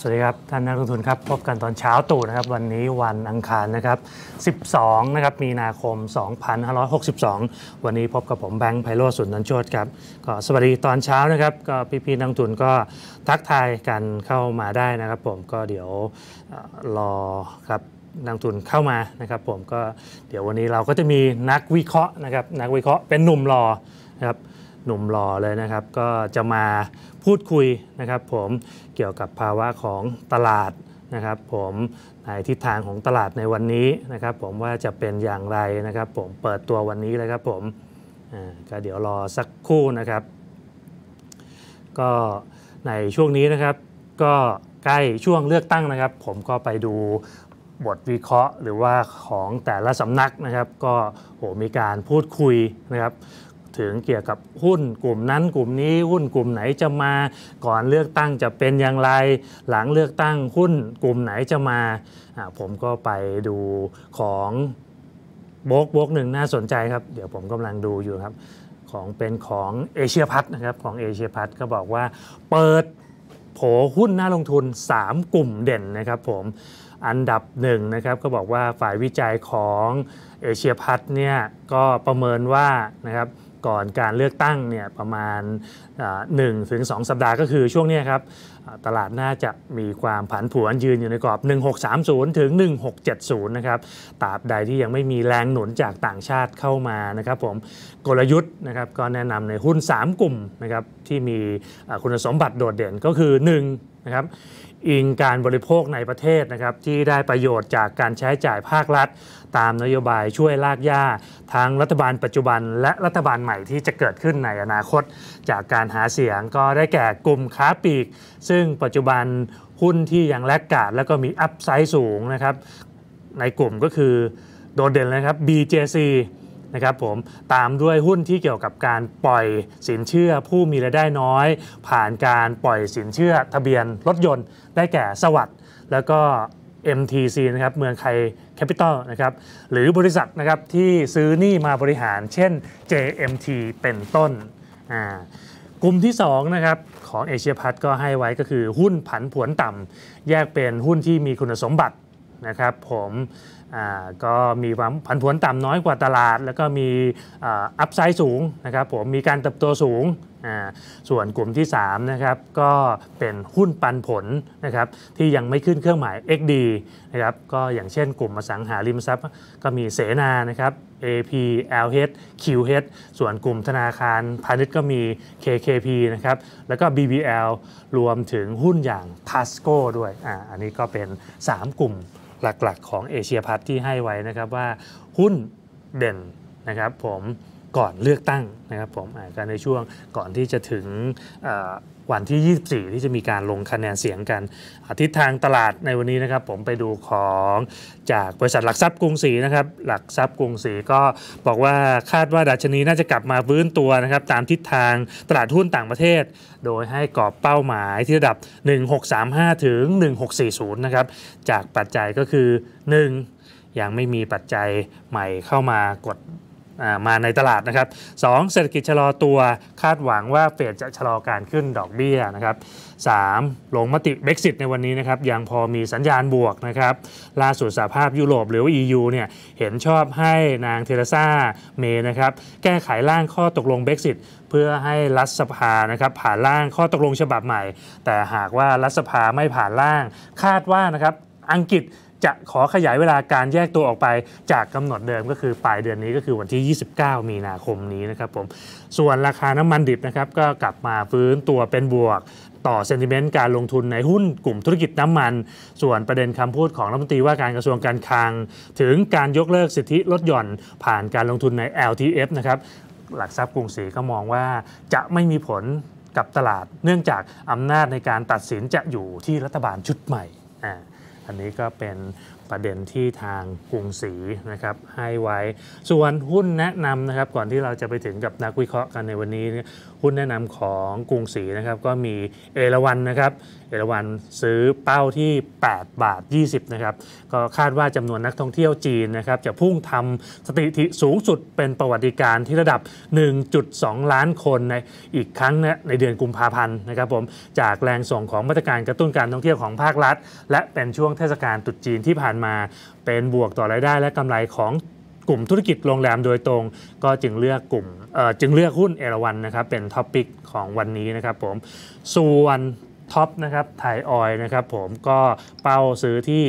สวัสดีครับ ท่านนักลงทุนครับ พบกันตอนเช้าตู่นะครับ วันนี้วันอังคารนะครับ 12 นะครับ มีนาคม 2562 วันนี้พบกับผมแบงค์ไพโรจน์สุนทรโชตครับก็สวัสดีตอนเช้านะครับ ก็พี่ๆนักลงทุนก็ทักทายกันเข้ามาได้นะครับ ผมก็เดี๋ยวรอครับนักลงทุนเข้ามานะครับ ผมก็เดี๋ยววันนี้เราก็จะมีนักวิเคราะห์นะครับ นักวิเคราะห์เป็นหนุ่มรอนะครับ หนุ่มหล่อเลยนะครับ ก็จะมาพูดคุยนะครับ ผมเกี่ยวกับภาวะของตลาดนะครับ ผมในทิศทางของตลาดในวันนี้นะครับ ผมว่าจะเป็นอย่างไรนะครับ ผมเปิดตัววันนี้เลยครับ ผมอ่าก็เดี๋ยวรอสักครู่นะครับ ก็ในช่วงนี้นะครับ ก็ใกล้ช่วงเลือกตั้งนะครับ ผมก็ไปดูบทวิเคราะห์หรือว่าของแต่ละสำนักนะครับ ก็โหมีการพูดคุยนะครับ ถึงเกี่ยวกับหุ้นกลุ่มนั้นกลุ่มนี้หุ้นกลุ่มไหนจะมา ก่อนเลือกตั้งจะเป็นอย่างไร หลังเลือกตั้งหุ้นกลุ่มไหนจะมา ผมก็ไปดูของโบกโบกหนึ่งน่าสนใจครับ เดี๋ยวผมกำลังดูอยู่ครับ ของเป็นของเอเชียพัทนะครับของเอเชียพัทก็บอกว่าเปิดโผหุ้นน่าลงทุน 3 กลุ่มเด่นนะครับผมอันดับหนึ่งนะครับก็บอกว่าฝ่ายวิจัยของเอเชียพัทเนี่ยก็ประเมินว่านะครับ ก่อนการเลือกตั้งเนี่ยประมาณหนึ่งถึงสสัปดาห์ก็คือช่วงนี้ครับตลาดน่าจะมีความผันผวนยืนอยู่ในกรอบ 1630 ถึง 1670 นะครับตราบใดที่ยังไม่มีแรงหนุนจากต่างชาติเข้ามานะครับผมกลยุทธ์นะครับก็แนะนำในหุ้น 3 กลุ่มนะครับที่มีคุณสมบัติโดดเด่นก็คือ1นะครับ อิงการบริโภคในประเทศนะครับที่ได้ประโยชน์จากการใช้จ่ายภาครัฐ ตามนโยบายช่วยลากย่าทั้งรัฐบาลปัจจุบัน และรัฐบาลใหม่ที่จะเกิดขึ้นในอนาคต จากการหาเสียงก็ได้แก่กลุ่มค้าปลีก ซึ่งปัจจุบันหุ้นที่ยังแลกกาดแล้วก็มีอัพไซด์สูงนะครับในกลุ่มก็คือโดดเด่นเลยครับ BJC นะครับผมตามด้วยหุ้นที่เกี่ยวกับการปล่อยสินเชื่อผู้มีรายได้น้อย ผ่านการปล่อยสินเชื่อทะเบียนรถยนต์ ได้แก่สวัสด์แล้วก็ MTC นะครับเมืองไทยแคปิตอลนะครับหรือบริษัทนะครับที่ซื้อหนี้มาบริหาร เช่น JMT เป็นต้นอ่ากลุ่มที่2นะครับของเอเชียพัทก็ให้ไว้ก็คือหุ้นผันผวนต่ำแยกเป็นหุ้นที่มีคุณสมบัตินะครับผม ก็มีความผันผวนต่ำน้อยกว่าตลาด แล้วก็มีอัพไซด์สูงนะครับผมมีการเติบโตสูง ส่วนกลุ่มที่3นะครับก็เป็นหุ้นปันผลนะครับที่ยังไม่ขึ้นเครื่องหมาย XD นะครับก็อย่างเช่นกลุ่มอสังหาริมทรัพย์ ก็มีเสนานะครับ AP LH QH ส่วนกลุ่มธนาคารพาณิชย์ก็มี KKP นะครับแล้วก็ BBL รวมถึงหุ้นอย่าง Tasco ด้วยออันนี้ก็เป็น 3 กลุ่ม หลักๆ ของเอเชียพัฒที่ให้ไว้นะครับว่าหุ้นเด่นนะครับผมก่อนเลือกตั้งนะครับผมอาการในช่วงก่อนที่จะถึง วันที่ 24 ที่จะมีการลงคะแนนเสียงกันอาทิศทางตลาดในวันนี้นะครับ ผมไปดูของจากบริษัทหลักทรัพย์กรุงศรีนะครับ หลักทรัพย์กรุงศรีก็บอกว่าคาดว่าดัชนีน่าจะกลับมาฟื้นตัวนะครับ ตามทิศทางตลาดหุ้นต่างประเทศ โดยให้กรอบเป้าหมายที่ระดับ 1635 ถึง 1640 นะครับ จากปัจจัยก็คือ 1. ยังไม่มีปัจจัยใหม่เข้ามากดอ่า มาในตลาดนะครับ 2. เศรษฐกิจชะลอตัวคาดหวังว่าเฟดจะชะลอการขึ้นดอกเบี้ยนะครับ 3. ลงมติ Brexit ในวันนี้นะครับยังพอมีสัญญาณบวกนะครับล่าสุดสหภาพยุโรปหรือว่า EU เนี่ยเห็นชอบให้นางเทเรซาเมย์นะครับแก้ไขร่างข้อตกลง Brexit เพื่อให้รัฐสภานะครับผ่านร่างข้อตกลงฉบับใหม่ แต่หากว่ารัฐสภาไม่ผ่านร่างคาดว่านะครับอังกฤษ จะขอขยายเวลาการแยกตัวออกไปจากกำหนดเดิมก็คือปลายเดือนนี้ก็คือวันที่ 29 มีนาคมนี้นะครับผมส่วนราคาน้ำมันดิบนะครับก็กลับมาฟื้นตัวเป็นบวกต่อเซนติเมนต์การลงทุนในหุ้นกลุ่มธุรกิจน้ำมัน ส่วนประเด็นคำพูดของรัฐมนตรีว่าการกระทรวงการคลัง ถึงการยกเลิกสิทธิลดหย่อนผ่านการลงทุนใน LTF นะครับหลักทรัพย์กรุงศรีก็มองว่าจะไม่มีผลกับตลาด เนื่องจากอำนาจในการตัดสินจะอยู่ที่รัฐบาลชุดใหม่อ่า อันนี้ก็เป็นประเด็นที่ทางกรุงศรีนะครับให้ไว้ ส่วนหุ้นแนะนำนะครับก่อนที่เราจะไปถึงกับนักวิเคราะห์กันในวันนี้ หุ้นแนะนำของกรุงศรีนะครับก็มีเอราวันนะครับเอราวันซื้อเป้าที่ 8 บาท 20 นะครับ ก็คาดว่าจำนวนนักท่องเที่ยวจีนนะครับจะพุ่งทำสถิติสูงสุดเป็นประวัติการณ์ที่ระดับ 1.2 ล้านคนในอีกครั้งนะในเดือนกุมภาพันธ์นะครับผมจากแรงส่งของมาตรการกระตุ้นการท่องเที่ยวของภาครัฐ และเป็นช่วงเทศกาลตรุษจีนที่ผ่านมา เป็นบวกต่อรายได้และกำไรของกลุ่มธุรกิจโรงแรมโดยตรง ก็จึงเลือกกลุ่มจึงเลือกหุ้นเอราวันนะครับเป็นท็อปปิกของวันนี้นะครับผมส่วน ท็อปนะครับไทยออยนะครับผมก็เป้าซื้อที่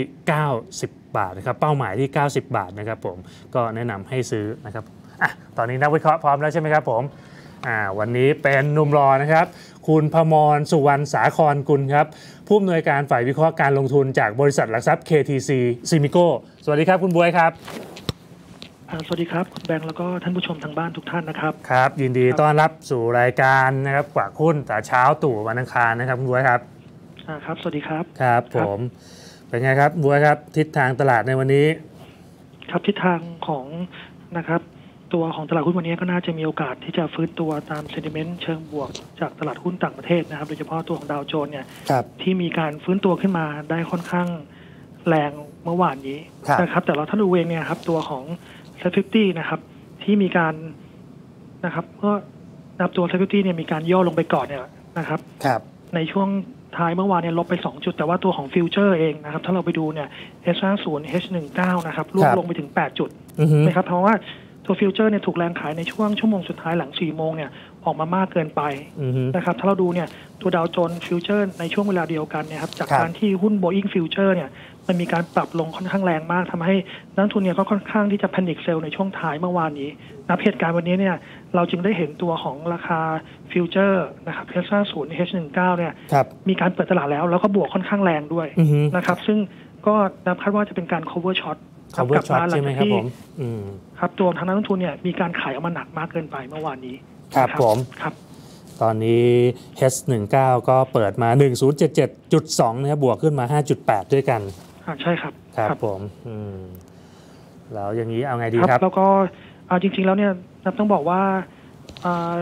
90 บาทนะครับเป้าหมายที่ 90 บาทนะครับผมก็แนะนำให้ซื้อนะครับอะตอนนี้นักวิเคราะห์พร้อมแล้วใช่ไหมครับผมอ่าวันนี้เป็นนุ่มรอนะครับ คุณพมรสุวรรณสาครกุลครับ ผู้อำนวยการฝ่ายวิเคราะห์การลงทุนจากบริษัทหลักทรัพย์ KTC s i m i c o สวัสดีครับคุณบวยครับ สวัสดีครับ คุณแบงค์แล้วก็ท่านผู้ชมทางบ้านทุกท่านนะครับ ครับ ยินดีครับต้อนรับสู่รายการนะครับกว่าดหุ้นแต่เช้าตู่วันอังคารนะครับคุณบวยครับอ่าครับ สวัสดีครับครับคผรับมเป็นไงครับบวยครับ ทิศทางตลาดในวันนี้ ครับทิศทางของนะครับตัวของตลาดหุ้นวันนี้ก็น่าจะมีโอกาสที่จะฟื้นตัวตามเซนติเมนต์เชิงบวกจากตลาดหุ้นต่างประเทศนะครับ โดยเฉพาะตัวของดาวโจนส์เนี่ยครับที่มีการฟื้นตัวขึ้นมาได้ค่อนข้างแรงเมื่อวานนี้ครับนะครับแต่เราท่านดูเองเนี่ยครับตัวของ เซฟตี้นะครับ ที่มีการนะครับก็นับตัวเซฟตี้เนี่ยมีการย่อลงไปก่อนเนี่ยนะครับครับในช่วงท้ายเมื่อวานเนี่ยลบไป 2 จุด แต่ว่าตัวของฟิวเจอร์เองนะครับ ถ้าเราไปดูเนี่ย H50 H19 นะครับร่วคงรับลงไปถึง 8 จุดอือฮึนะครับเพราะว่า ตัวฟิวเจอร์เนี่ยถูกแรงขายในช่วงชั่วโมงสุดท้ายหลัง4โมงเนี่ยออกมามากเกินไปอือฮึนะครับถ้าเราดูเนี่ยตัวดาวโจนส์ฟิวเจอร์ในช่วงเวลาเดียวกันเนี่ยครับจากครับการที่หุ้น Boeing Future เนี่ยมันมีการปรับลงค่อนข้างแรงมากทำให้นักลงทุนเนี่ยก็ค่อนข้างที่จะแพนิคเซลในช่วงท้ายเมื่อวานนี้นับเหตุการณ์วันนี้เนี่ยเราจึงได้เห็นตัวของราคาฟิวเจอร์นะครับ H50 H19 เนี่ยครับมีการเปิดตลาดแล้วแล้วก็บวกค่อนข้างแรงด้วยอือฮึนะครับซึ่งก็นับคาดว่าจะเป็นการ cover short ครับ cover กลับ short มาหลัใช่งไหมจากครับที่ผมอืมครับตัวทางนักลงทุนเนี่ยมีการขายออกมาหนักมากเกินไปเมื่อวานนี้ ครับนะผมครับ ตอนนี้ H19 ก็เปิดมา 1077.2นะครับบวกขึ้นมา 5.8 ด้วยกันอ่าใช่ครับ ครับผมอืมแล้วอย่างนี้เอาไงดีครับครับแล้วก็เอาจริง ๆ แล้วเนี่ยนับต้องบอกว่าอ่า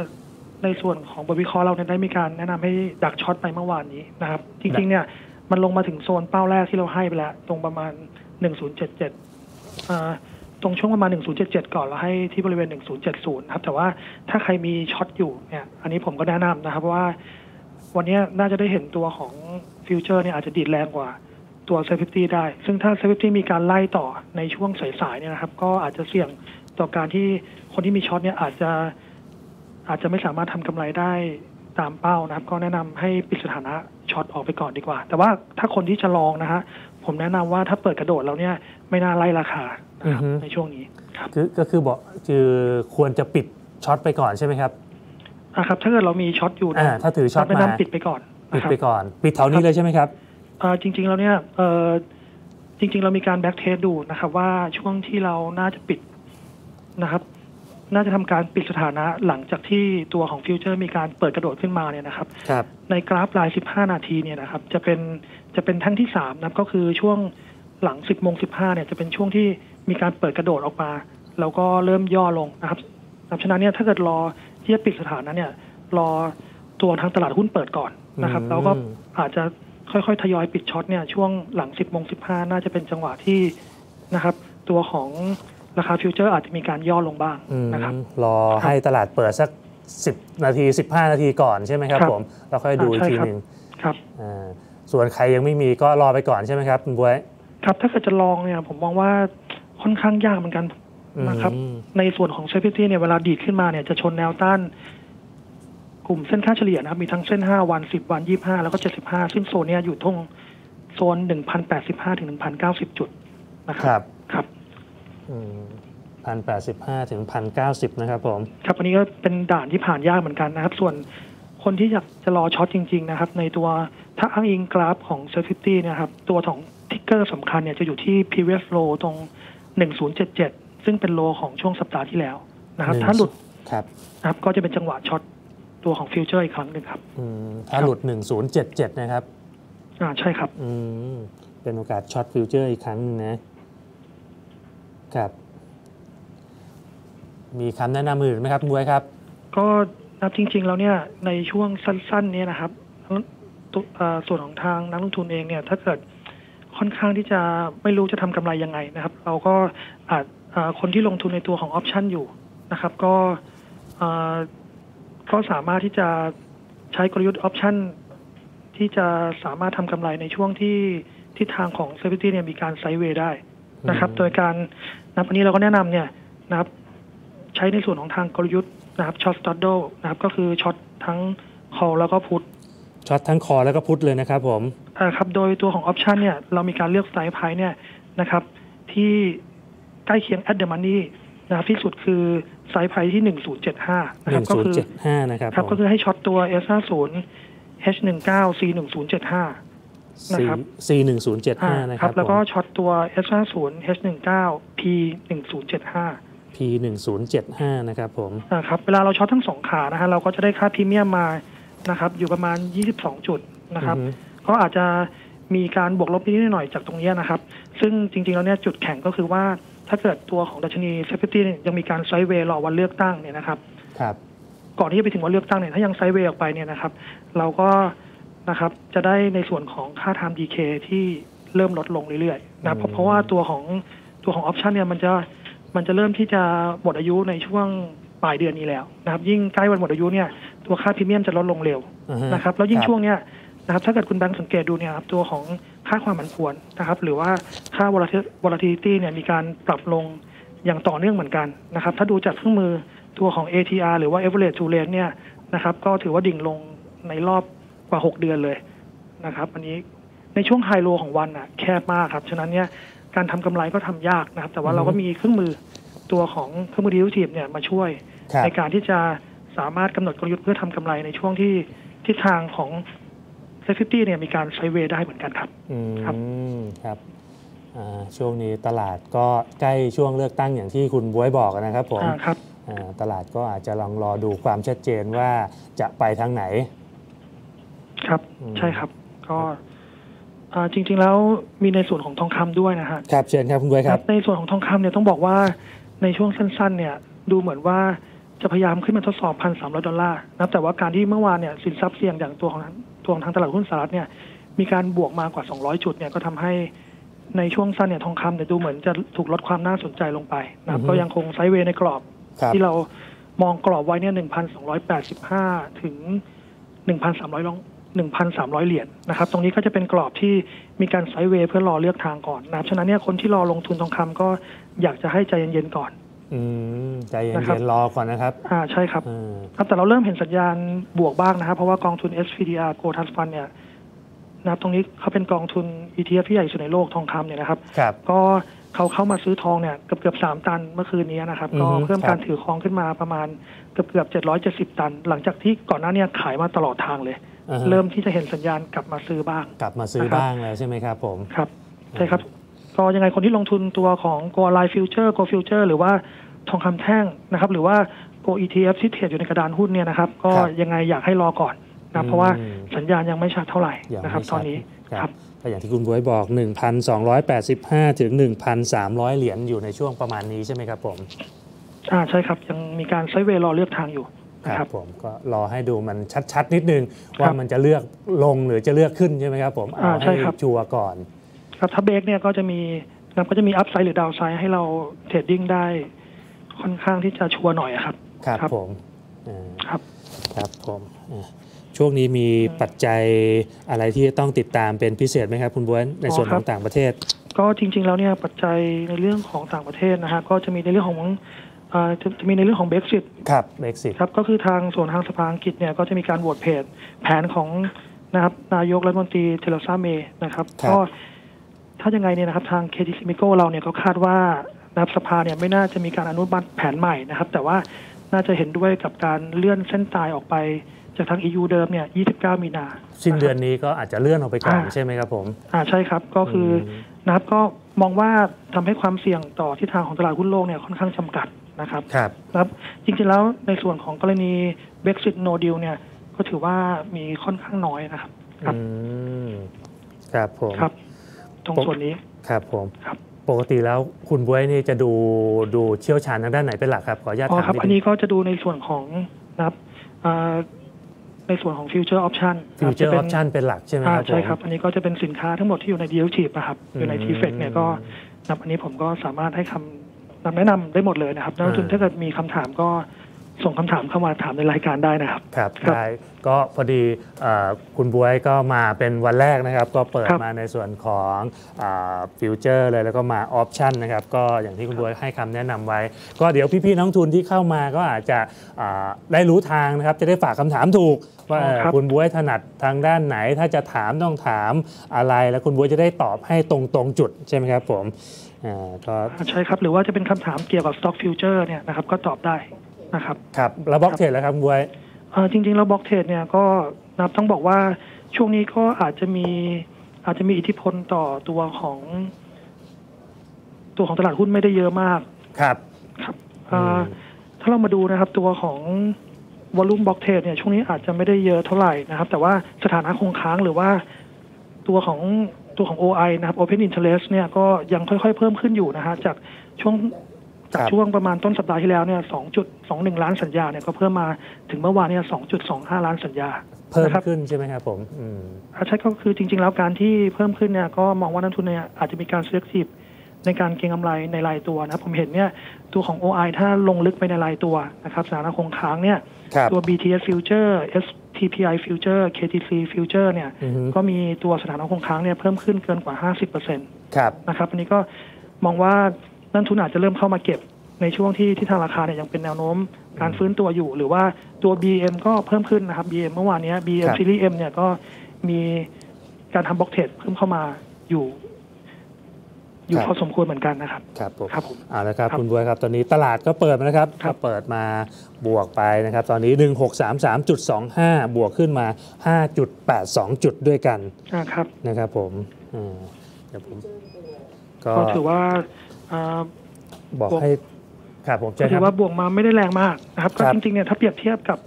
ในส่วนของบทวิเคราะห์เราเนี่ยได้มีการแนะนำให้ดักช็อตไปเมื่อวานนี้นะครับ จริง ๆ เนี่ยมันลงมาถึงโซนเป้าแรกที่เราให้ไปแล้ว ตรงประมาณ 1077อ่า ตรงช่วงประมาณ 1077 ก่อนเราให้ที่บริเวณ 1070 ครับ แต่ว่าถ้าใครมีช็อตอยู่เนี่ย อันนี้ผมก็แนะนำนะครับว่า วันนี้น่าจะได้เห็นตัวของฟิวเจอร์เนี่ยอาจจะดีดแรงกว่าตัวเซฟตี้ได้ ซึ่งถ้าเซฟตี้มีการไล่ต่อในช่วงสายๆเนี่ยนะครับ ก็อาจจะเสี่ยงต่อการที่คนที่มีช็อตเนี่ยอาจจะอาจจะไม่สามารถทำกำไรได้ตามเป้านะครับ ก็แนะนำให้ปิดสถานะช็อตออกไปก่อนดีกว่า แต่ว่าถ้าคนที่จะลองนะฮะผมแนะนำว่าถ้าเปิดกระโดดแล้วเนี่ย ไม่น่าไล่ราคานะครับอือฮึในช่วงนี้ครับคือก็คือบอกคือควรจะปิดช็อตไปก่อนใช่ไหมครับอะครับ ถ้าเกิดเรามีช็อตอยู่อ่านะถ้าถือช็อตแนะมานำปิดไปก่อนปิดนะครับไปก่อน ปิดแถวนี้เลยใช่ไหมครับเอ่อจริง ๆ แล้วเนี่ยเอ่อจริง ๆ เรามีการแบ็กเทสดูนะครับ ว่าช่วงที่เราน่าจะปิดนะครับ น่าจะทำการปิดสถานะหลังจากที่ตัวของฟิวเจอร์มีการเปิดกระโดดขึ้นมาเนี่ยนะครับครับในกราฟราย 15 นาทีเนี่ยนะครับ จะเป็นจะเป็นแท่งที่3นะครับก็คือช่วง หลัง 10โมง15เนี่ยจะเป็นช่วงที่มีการเปิดกระโดดออกมา แล้วก็เริ่มย่อลงนะครับดังนั้นเนี่ยถ้าเกิดรอที่จะปิดสถานะเนี่ยรอตัวทางตลาดหุ้นเปิดก่อนนะครับอืมแล้วก็อาจจะค่อยๆ ทยอยปิดช็อตเนี่ยช่วงหลัง 10โมง15 น่าจะเป็นจังหวะที่นะครับ ตัวของราคาฟิวเจอร์อาจจะมีการย่อลงบ้างอืมนะครับ รอให้ตลาดเปิดสัก 10 นาที 15 นาทีก่อนใช่ไหมครับครับผมแล้วค่อยดูอีกอ่าใช่ทีครับหนึ่งครับอ่าส่วนใครยังไม่มีก็รอไปก่อนใช่ไหมครับคุณบวย ครับถ้าเกิดจะลองเนี่ยผมมองว่าค่อนข้างยากเหมือนกันนะครับอืมในส่วนของเซฟตี้เนี่ยเวลาดีดขึ้นมาเนี่ยจะชนแนวต้านกลุ่มเส้นค่าเฉลี่ยนะครับ มีทั้งเส้น 5 วัน 10 วัน 25 แล้วก็ 75 ซึ่งโซนเนี้ยอยู่ตรงโซน 1,085 ถึง 1,090 จุดนะคครัรับ ครับพันแปดสิบห้าถึงพันเก้าสิบนะครับผม ครับอันนี้ก็เป็นด่านที่ผ่านยากเหมือนกันนะครับ ส่วนคนที่อยากจะรอช็อตจริง ๆ นะครับ ในตัวถ้าอ้างอิงกราฟของ s e f i t y เนี่ยครับ ตัวของ ทิกเกอร์สำคัญเนี่ยจะอยู่ที่ previous low ตรง 1077 ซึ่งเป็นโลของช่วงสัปดาห์ที่แล้วนะครับหนึ่งถ้าหลุดครับนะครับก็จะเป็นจังหวะช็อตตัวของฟิวเจอร์อีกครั้งหนึ่งครับอืมถ้าหลุด 1077 นะครับ อ่าใช่ครับ อืมเเป็นโอกาสช็อตฟิวเจอร์อีกครั้งหนึงนะ ครับ มีคำแนะนำอื่นไหมครับคุณบวยครับ ก็นับจริง ๆ แล้วเนี่ยในช่วงสั้น ๆ เนี่ยนะครับตัวเอ่อส่วนของทางนักลงทุนเองเนี่ย ถ้าเกิด ค่อนข้างที่จะไม่รู้จะทำกำไรยังไงนะครับ เราก็อาจเอ่อคนที่ลงทุนในตัวของออปชันอยู่นะครับ ก็เอ่อก็สามารถที่จะใช้กลยุทธ์ออปชันที่จะสามารถทำกำไรในช่วงที่ทิศทางของเซฟตี้เนี่ยมีการไซด์เวย์ได้นะครับอืมโดยการนับวันนี้เราก็แนะนำเนี่ยนะครับใช้ในส่วนของทางกลยุทธ์นะครับช็อตสตัดโดนะครับก็คือช็อตทั้ง call แล้วก็พุทช็อตทั้งคอแล้วก็พุทเลยนะครับผม ครับโดยตัวของออปชันเนี่ยเรามีการเลือกไซส์ไพเนี่ยนะครับ ที่ใกล้เคียง at the money นะครับที่สุดคือไซส์ไพที่ 1075 นะครับก็คือ1075นะครับครับผมก็คือให้ช็อตตัว S50 H19 C1075 นะครับ C 1075 นะครับ แล้วก็ผมช็อตตัว S50 H19 P1075 P 1075 นะครับผมนะครับเวลาเราช็อตทั้งสองขานะฮะเราก็จะได้ค่าพรีเมียมมานะครับ อยู่ประมาณ 22 จุดนะครับอือฮึ ก็อาจจะมีการบวกลบนิดๆหน่อยๆจากตรงเนี้ยนะครับ ซึ่งจริงๆแล้วเนี่ยจุดแข็งก็คือว่าถ้าเกิดตัวของดัชนีเซฟตี้ยังมีการไซด์เวย์รอวันเลือกตั้งเนี่ยนะครับครับ ก่อนที่จะไปถึงวันเลือกตั้งเนี่ยถ้ายังไซด์เวย์ออกไปเนี่ยนะครับ เราก็นะครับจะได้ในส่วนของค่า time decay ที่เริ่มลดลงเรื่อยๆนะครับเพราะเพราะว่าตัวของตัวของออปชันเนี่ยมันจะมันจะเริ่มที่จะหมดอายุในช่วงปลายเดือนนี้แล้วนะครับ ยิ่งใกล้วันหมดอายุเนี่ยตัวค่าพรีเมียมจะลดลงเร็วอ่าฮนะครับ แล้วยิ่งครับช่วงเนี้ย นะครับถ้าเกิดคุณแบงค์สังเกตดูเนี่ยครับตัวของค่าความผันผวนนะครับหรือว่าค่า volatil- volatility เนี่ยมีการปรับลงอย่างต่อเนื่องเหมือนกันนะครับถ้าดูจากเครื่องมือตัวของ ATR หรือว่า average to rate เนี่ยนะครับก็ถือว่าดิ่งลงในรอบกว่า 6 เดือนเลยนะครับอันนี้ในช่วงไฮโลของวันอะแคบมากครับ ฉะนั้นเนี่ยการทำกำไรก็ทำยากนะครับ แต่ว่าเราก็มีเครื่องมือตัวของเครื่องมือ derivative เนี่ยมาช่วยครับในการที่จะสามารถกำหนดกลยุทธ์เพื่อทำกำไรในช่วงที่ทิศทางของ เซฟตี้เนี่ยมีการไซด์เวย์ได้เหมือนกันครับอืมครับครับอ่าช่วงนี้ตลาดก็ใกล้ช่วงเลือกตั้งอย่างที่คุณบวยบอกนะครับผมอ่าครับอ่าตลาดก็อาจจะลองรอดูความชัดเจนว่าจะไปทางไหน ครับอืมใช่ครับ ก็อ่าจริง ๆ แล้วมีในส่วนของทองคำด้วยนะฮะครับเชิญครับคุณบวยครับ ในส่วนของทองคำเนี่ยต้องบอกว่าในช่วงสั้น ๆ เนี่ยดูเหมือนว่าจะพยายามขึ้นมาทดสอบพันสามร้อยดอลลาร์นะครับแต่ว่าการที่เมื่อวานเนี่ยสินทรัพย์เสี่ยงอย่างตัวของ ตัวของทางตลาดหุ้นสหรัฐเนี่ยมีการบวกมากว่า 200 จุดเนี่ยก็ทำให้ในช่วงสั้นเนี่ยทองคำเนี่ยดูเหมือนจะถูกลดความน่าสนใจลงไปนะครับอือฮึก็ยังคงไซด์เวย์ในกรอบครับที่เรามองกรอบไว้เนี่ย 1,285 ถึง 1,300ลง1,300 เหรียญนะครับ ตรงนี้ก็จะเป็นกรอบที่มีการไซด์เวย์เพื่อรอเลือกทางก่อนนะครับฉะนั้นเนี่ยคนที่รอลงทุนทองคำก็อยากจะให้ใจเย็นๆก่อน อืมใจเนะครัย็บนๆรอก่อนนะครับอ่าใช่ครับอืมครับ แต่เราเริ่มเห็นสัญญาณบวกบ้างนะครับ เพราะว่ากองทุน SPDR Gold Trust Fund เนี่ยนะครับตรงนี้เขาเป็นกองทุน ETF ที่ใหญ่ที่สุดในโลกทองคำเนี่ยนะครับครับก็เขาเข้ามาซื้อทองเนี่ยเกือบเกือบสามตันเมื่อคืนนี้นะครับอือก็ฮึเพิ่มครับการถือครองขึ้นมาประมาณเกือบเกือบเจ็ดร้อยเจ็ดสิบตัน หลังจากที่ก่อนหน้าเนี้ขายมาตลอดทางเลยอ่าฮะเริ่มที่จะเห็นสัญญาณกลับมาซื้อบ้าง กลับมาซื้อนะครับบ้างแล้วใช่ไหมครับผมครับใช่ครับ ก็ยังไงคนที่ลงทุนตัวของ Go Line Future Go Future หรือว่าทองคำแท่งนะครับ หรือว่า Go ETF ที่เทรดอยู่ในกระดานหุ้นเนี่ยนะครับ ก็ครับยังไงอยากให้รอก่อนนะเพราะว่าสัญญาณยังไม่ชัดเท่าไหร่ยังนะครับไม่ตอนนี้ชัดครับก็อย่างที่คุณบวยบอก 1,285 ถึง 1,300 เหรียญอยู่ในช่วงประมาณนี้ใช่ไหมครับผมอ่าใช่ครับ ยังมีการไซด์เวย์รอเลือกทางอยู่คนะครัรับบผมก็รอให้ดูมันชัดๆ นิดนึง ว่ามันจะเลือกลงหรือจะเลือกขึ้นใช่ไหมครับผมอ่าเอาใช่ให้ครับชัวร์ก่อน ครับถ้าเบรกเนี่ยก็จะมีนะครับก็จะมีอัพไซด์หรือดาวไซด์ให้เราเทรดดิ้งได้ค่อนข้างที่จะชัวร์หน่อยอะครับครับ ครับผมอ่าครับครับผมอ่าช่วงนี้มีปัจจัยอะไรที่ต้องติดตามเป็นพิเศษไหมครับคุณบวยในส่วนอ๋อขครัอบงต่างประเทศ ก็จริง ๆ แล้วเนี่ยปัจจัยในเรื่องของต่างประเทศนะฮะก็จะมีในเรื่องของอ่าจะจะมีในเรื่องของเบ x ซิ t ครับเบรกซิตครับก็คือทางส่วนทางสภาอังกฤษเนี่ยก็จะมีการโหวตเพจแผนของนะครับนายกรัฐมนตรีเทเลซาเมย์นะครับครับก็ ถ้ายังไงเนี่ยนะครับทางเคทีซิมิโกเราเนี่ยก็คาดว่านะครับสภาเนี่ยไม่น่าจะมีการอนุมัติแผนใหม่นะครับ แต่ว่าน่าจะเห็นด้วยกับการเลื่อนเส้นตายออกไปจากทาง EU เดิมเนี่ย 29 มีนา สิ้นเดือนนี้ก็อาจจะเลื่อนออกไปก่อนอ่าใช่ไหมครับผม อ่าใช่ครับ ก็คืออมนะครับก็มองว่าทำให้ความเสี่ยงต่อทิศทางของตลาดหุ้นโลกเนี่ยค่อนข้างจำกัดนะครับ ครับครับจริงๆแล้วในส่วนของกรณี Brexit no deal เนี่ย ก็ถือว่ามีค่อนข้างน้อยนะครับ ครับอืมครับผมครับ ตรงผมส่วนนี้ครับผมครับปกติแล้วคุณบวยนี่จะดูดูเชี่ยวชาญทางด้านไหนเป็นหลักครับ ขออนุญาตอ๋อถามครับนิดอันนึนี้งก็จะดูในส่วนของนะครับอ่าในส่วนของ future option ฟิวเจอร์อจะอปชันเป็นหลักใช่ไหมคอ่ารับใช่ผมครับ อันนี้ก็จะเป็นสินค้าทั้งหมดที่อยู่ใน derivative นะครับ อยู่ในอืม t f e c เนี่ยก็นะครับอันนี้ผมก็สามารถให้คำนำแนะนำได้หมดเลยนะครับนักลงทุนอ่าถ้าเกิดมีคำถามก็ ส่งคำถามเข้ามาถามในรายการได้นะครับ ครับครับได้ก็พอดีเอ่อคุณบวยก็มาเป็นวันแรกนะครับ ก็เปิดครับมาในส่วนของฟิวเจอร์เลยแล้วก็มาออปชันนะครับ ก็อย่างที่คุณบวยให้คำแนะนำไว้ ก็เดี๋ยวพี่ๆนักลงทุนที่เข้ามาก็อาจจะอ่าได้รู้ทางนะครับ จะได้ฝากคำถามถูก ว่าอ๋อครับคุณบวยถนัดทางด้านไหน ถ้าจะถามต้องถามอะไร แล้วคุณบวยจะได้ตอบให้ตรงตรงๆจุดใช่ไหมครับผมอ่าก็อ่าใช่ครับหรือว่าจะเป็นคำถามเกี่ยวกับ stock future เนี่ยนะครับก็ตอบได้ นะครับ ครับ แล้วบล็อกเทรดแล้วครับคุณบวยเอ่อจริง ๆ แล้วบล็อกเทรดเนี่ยก็นับต้องบอกว่าช่วงนี้ก็อาจจะมีอาจจะมีอิทธิพลต่อตัวของ ตัวของตลาดหุ้นไม่ได้เยอะมาก ครับครับเอ่ออืมถ้าเรามาดูนะครับ ตัวของวอลุ่มบล็อกเทรดเนี่ยช่วงนี้อาจจะไม่ได้เยอะเท่าไหร่นะครับ แต่ว่าสถานะคงค้างหรือว่าตัวของตัวของ OI นะครับ Open Interest เนี่ยก็ยังค่อยๆ เพิ่มขึ้นอยู่นะฮะจากช่วง จากครับช่วงประมาณต้นสัปดาห์ที่แล้วเนี่ย2.21ล้านสัญญาเนี่ยก็เพิ่มมาถึงเมื่อวานเนี่ย2.25ล้านสัญญา เพิ่มนะครับขึ้นใช่ไหมครับผมอืมอ่าใช่ก็คือจริง ๆ แล้วการที่เพิ่มขึ้นเนี่ยก็มองว่านักทุนเนี่ยอาจจะมีการ selective ในการเก็งกำไรในรายตัวนะผมเห็นเนี่ยตัวของ OI ถ้าลงลึกไปในรายตัวนะครับสถานะคงค้างเนี่ยครับตัว BTS Future STPI Future KTC Future เนี่ยอือฮึก็มีตัวสถานะคงค้างเนี่ยเพิ่มขึ้นเกินกว่า 50%นครับะครับอันนี้ก็มองว่า นักทุนอาจจะเริ่มเข้ามาเก็บในช่วงที่ที่ทางราคาเนี่ยยังเป็นแนวโน้มการฟื้นตัวอยู่ หรือว่าตัว BM ก็เพิ่มขึ้นนะครับ BM เมื่อวานเนี้ย BM ครับ Series M เนี่ยก็มีการทำบล็อกเทรดเพิ่มเข้ามาอยู่อยู่พอสมควรเหมือนกันนะครับ ครับผมครับผมเอาละครับครับคุณบวยครับ ตอนนี้ตลาดก็เปิดมานะครับครัก็บเปิดมาบวกไปนะครับ ตอนนี้ 1633.25 บวกขึ้นมา 5.82 จุดด้วยกันอ่าครับนะครับผมอืมเดี๋ยวผมก็ก็ถือว่าอ่า บอกบวกให้ครับผมก็ใช่คถืรัอบว่าบวกมาไม่ได้แรงมากนะครับ ก็ครับจริงๆเนี่ยถ้าเปรียบเทียบกับ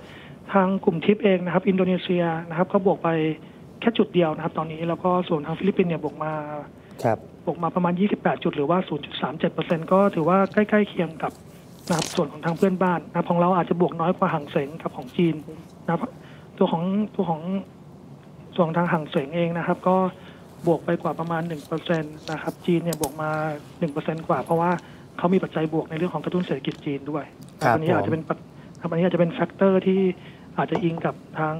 ทางกลุ่มทิปเองนะครับ อินโดนีเซียนะครับ ก็บวกไปแค่จุดเดียวนะครับ ตอนนี้แล้วก็ส่วนทางฟิลิปปินส์เนี่ยบวกมาครับบวกมาประมาณ 28 จุดหรือว่า 0.37%ก็ถือว่าใกล้ๆเคียงกับนะครับส่วนของทางเพื่อนบ้านนะครับของเราอาจจะบวกน้อยกว่าห่างเสงกับของจีนนะครับ ตัวของตัวของส่วนของทางห่างเสงเองนะครับ ก็ บวกไปกว่าประมาณ1%นะครับจีนเนี่ยบวกมา 1%กว่า เพราะว่าเขามีปัจจัยบวกในเรื่องของกระตุ้นเศรษฐกิจจีนด้วยครับอันนี้อาจจะเป็นปัจครับอันนี้อาจจะเป็นแฟกเตอร์ที่อาจจะอิงกับทาง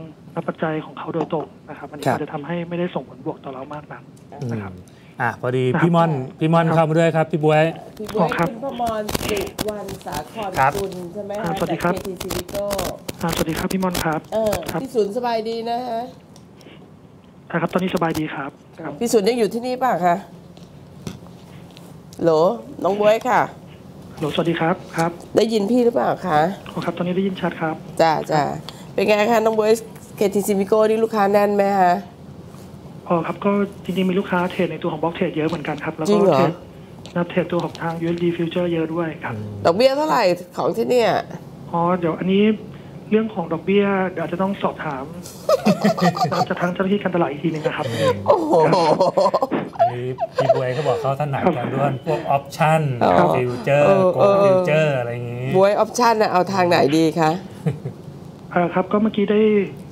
ปัจจัยของเขาโดยตรงนะครับอันนี้ครับอาจจะทำให้ไม่ได้ส่งผลบวกต่อเรามากนักอืมนะครับอะพอดีครับพี่ม่อนพี่ม่อนครับเข้ามาด้วยครับพี่บวยพี่อ๋บุ้อยครับคุณพมรสิวันสาครครับกุลใช่ไหมอ่าคะสวัสดีครับจาก KTC Vigo อ่าสวัสดีครับพี่มอนครับเออครับพี่ศูนย์สบายดีนะฮะนะ ครับ ตอนนี้สบายดีครับครับ พี่ศูนย์ยังอยู่ที่นี่ป่ะคะโหลน้องบวยค่ะโหลสวัสดีครับครับ ได้ยินพี่หรือเปล่าคะขอครับ ตอนนี้ได้ยินชัดครับจ้าจ้าเป็นไงคะน้องบวย KTC Vigo นี่ลูกค้าแน่นไหมคะอ๋อครับก็จริงๆมีลูกค้าเทรดในตัวของบล็อกเทรดเยอะเหมือนกันครับแล้วจริก็งเหรอ เทรดนับเทรดตัวของทาง USD Future เยอะด้วยครับดอกเบี้ยเท่าไหร่ของที่เนี่ย อ๋อเดี๋ยวอันนี้ เรื่องของดอกเบี้ยเดี๋ยวอาจจะต้องสอบถามนะครับจากทางเจ้าหน้าที่การตลาดอีกทีหนึงนะครับ โอ้โห อันนี้พี่บวยเขาบอกเขาถนัดกันด้วยพวกออปชั่นอ๋อฟิวเจอร์เออโกเออ ฟิวเจอร์อะไรอย่างนี้ บวยออปชั่นนะเอาทางไหนดีคะ เออครับก็เมื่อกี้ได้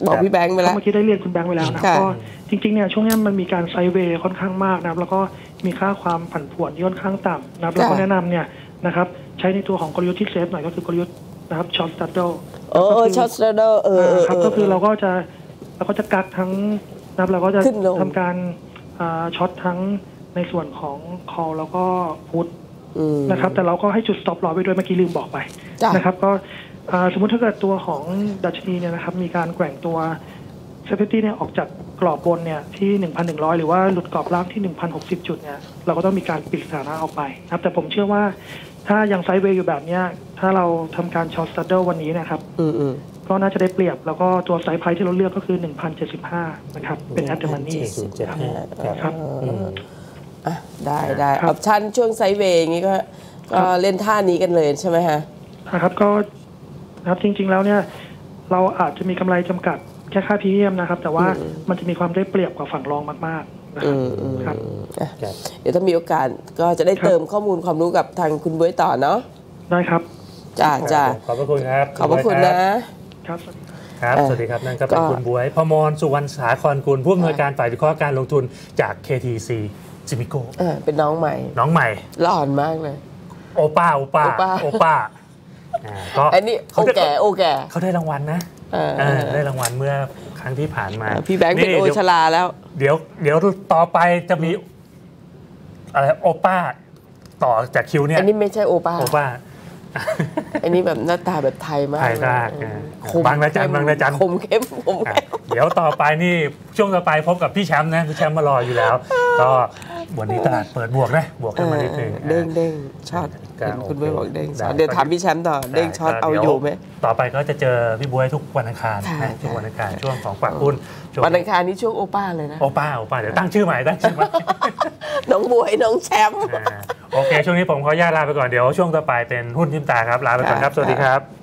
บอกพี่แบงค์ไปก็แล้ว เมื่อกี้ได้เรียนคุณแบงค์ไว้แล้วนะค่ะ ก็จริงๆเนี่ยช่วงเนี้ยมันมีการไซด์เวย์ค่อนข้างมากนะครับแล้วก็มีค่าความผันผวนที่ค่อนข้างต่ำนะครับแล้วก็แนะนำเนี่ยนะครับใช้ในตัวของกลยุทธ์ที่เซฟหน่อยก็คือกลยุทธ์ นะครับช็อตสตัดเดิลเออเออช็อตสเตอร์เดอร์เออเออครับเออก็คือเราก็จะเราก็จะกักทั้งนะครับเราก็จะขึ้นลงทำการอ่าช็อตทั้งในส่วนของ call แล้วก็พุทอืมนะครับ แต่เราก็ให้จุด stop loss ไว้ด้วยเมื่อกี้ลืมบอกไปจ้ะนะครับ ก็อ่าสมมุติถ้าเกิดตัวของดัชนีเนี่ยนะครับ มีการแกว่งตัวเซฟตี้เนี่ยออกจากกรอบบนเนี่ยที่ 1,100 หรือว่าหลุดกรอบล่างที่ 1,060 จุดเนี่ยเราก็ต้องมีการปิดสถานะออกไปนะครับ แต่ผมเชื่อว่า ถ้ายังไซด์เวย์อยู่แบบเนี้ย ถ้าเราทำการช็อตสตัดเดิลวันนี้นะครับ อืมอืมก็น่าจะได้เปรียบ แล้วก็ตัวไซส์ไพรที่เราเลือกก็คือ 1,075 นะครับ เป็นแอตเ m มันนี่ศูนย์เจ็ดห้าครับครับอืมอะได้ได้อครับอปชั่นช่วงไซด์เวย์อย่างงี้ก็ก็เล่นท่านี้กันเลยใช่ไหมฮะนะครับก็นะครับจริง ๆ แล้วเนี่ย เราอาจจะมีกำไรจำกัดแค่ค่าพรีเมียมนะครับ แต่ว่าอืมมันจะมีความได้เปรียบกว่าฝั่งรองมากๆนะ อืมอืมครับอะครับเดี๋ยวถ้ามีโอกาสก็จะได้ครับเติมข้อมูลความรู้กับทางคุณบวยต่อเนาะได้ครับจ้าจ้าขอบพระคุณครับ ขอบพระคุณนะครับสวัสดีครับครับเอ่อสวัสดีครับ นั่นก็เป็นก็คุณบวย พมร สุวรรณสาครกุลผู้อำนวยการฝ่ายวิเคราะห์การลงทุนจาก KTC ซิมิโกอ่าเป็นน้องใหม่ น้องใหม่หล่อนมากเลย โอป้า โอป้า โอป้าโอป้าอ่าก็อันนี้โอเขาได้แก่ โอแก่ เขาได้รางวัลนะเออเออได้รางวัลเมื่อ ครั้งที่ผ่านมาอ่าพี่แบงค์เป็นโอดี๋ยวชลาแล้ว เดี๋ยวเดี๋ยวต่อไปจะมีอะไรโอป้าต่อจากคิวเนี่ยอันนี้ไม่ใช่โอป้าโอป้า อันนี้แบบหน้าตาแบบไทยมากไทยมากเลยอ่าคมบางระจันเข้มบางระจันคมเข้มคมอะเข้มเดี๋ยวต่อไปนี่ช่วงต่อไปพบกับพี่แชมป์นะพี่แชมป์มารออยู่แล้ว ก็วันนี้ตลาดเปิดบวกนะบวกเอขึ้นมาอนิดนึงเด้งเด้งช็อตก็เห็นคุณโอเคเบ้ยบอกเด้งช็อตได้เดี๋ยวถามพี่แชมป์ต่อเด้งช็อตก็เอาดี๋วอยู่ไหมต่อไปก็จะเจอพี่บวยทุกวันอังคารค่ะนะทุกค่ะวันอังคารช่วงของฝากหุ้นช่วงวันอังคารนี้ช่วงโอป้าเลยนะโอป้าโอป้าเดี๋ยวตั้งชื่อใหม่ตั้งชื่อใหม่น้องบวยน้องแชมป์อ่า โอเค ช่วงนี้ผมขออนุญาตลาไปก่อนเดี๋ยวช่วงต่อไปเป็นหุ้นทิมตาครับลาไปก่อนครับค่ะสวัสดีครับ